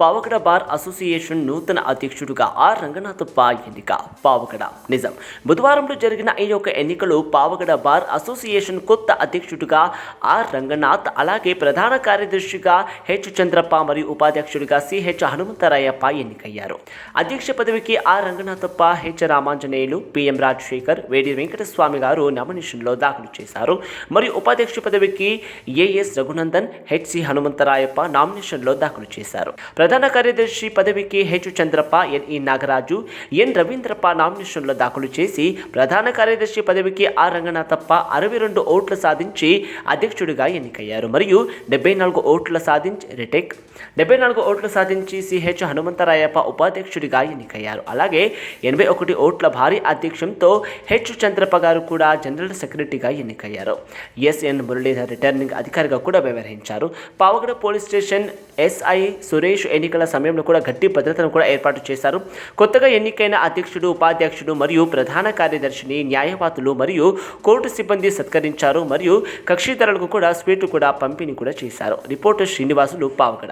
Pavagada bar association నూతన అధ్యక్షుడిగా are రంగనాథప్ప ఎన్నిక. పావగడ. నిజం. బుధవారంలో జరిగిన ఈ యొక్క ఎన్నికలో పావగడ బార్ అసోసియేషన్ కొత్త అధ్యక్షుడిగా ఆర్ రంగనాథ్ అలాగే ప్రధాన కార్యదర్శిగా హెచ్. చంద్రప్ప మరియు ఉపాధ్యక్షుడిగా సిహెచ్ హనుమంతరాయప్ప ఎన్నికయ్యారు. అధ్యక్ష పదవికి R Ranganathappa H. Ramanjaneyulu PM Rajasekhar వేడి వెంకటస్వామి గారు నామినేషన్లో దాఖలు చేశారు. మరియు ఉపాధ్యక్ష పదవికి ఏఎస్ రఘునందన్ హెచ్సి హనుమంతరాయప్ప నామినేషన్లో దాఖలు చేశారు. ప్రధాన కార్యదర్శి పదవికి H Chandrappa NE Nagaraju N Raveendrappa నామినేషన్లు దాఖలు చేసి ప్రధాన కార్యదర్శి పదవికి ఆర్ రంగనాథప్ప అరవై రెండు ఓట్లు సాధించి అధ్యక్షుడిగా ఎన్నికయ్యారు. మరియు డెబ్బై నాలుగు ఓట్లు సాధించి రిటెక్ డెబ్బై నాలుగు ఓట్లు సాధించి సిహెచ్ హనుమంతరాయప్ప ఉపాధ్యక్షుడిగా ఎన్నికయ్యారు. అలాగే ఎనభై ఒకటి ఓట్ల భారీ అధ్యక్షంతో హెచ్ చంద్రప్ప గారు కూడా జనరల్ సెక్రటరీగా ఎన్నికయ్యారు. ఎస్ఎన్ మురళీధర్ రిటర్నింగ్ అధికారిగా కూడా వ్యవహరించారు. Pavagada police station SI Suresh ఎన్నికల సమయంలో కూడా గట్టి భద్రతను కూడా ఏర్పాటు చేశారు. కొత్తగా ఎన్నికైన అధ్యక్షుడు ఉపాధ్యక్షుడు మరియు ప్రధాన కార్యదర్శిని న్యాయవాదులు మరియు కోర్టు సిబ్బంది సత్కరించారు. మరియు కక్షిదారులకు కూడా స్వీట్లు కూడా పంపిణీ కూడా చేశారు. రిపోర్టర్ శ్రీనివాసులు పావగడ.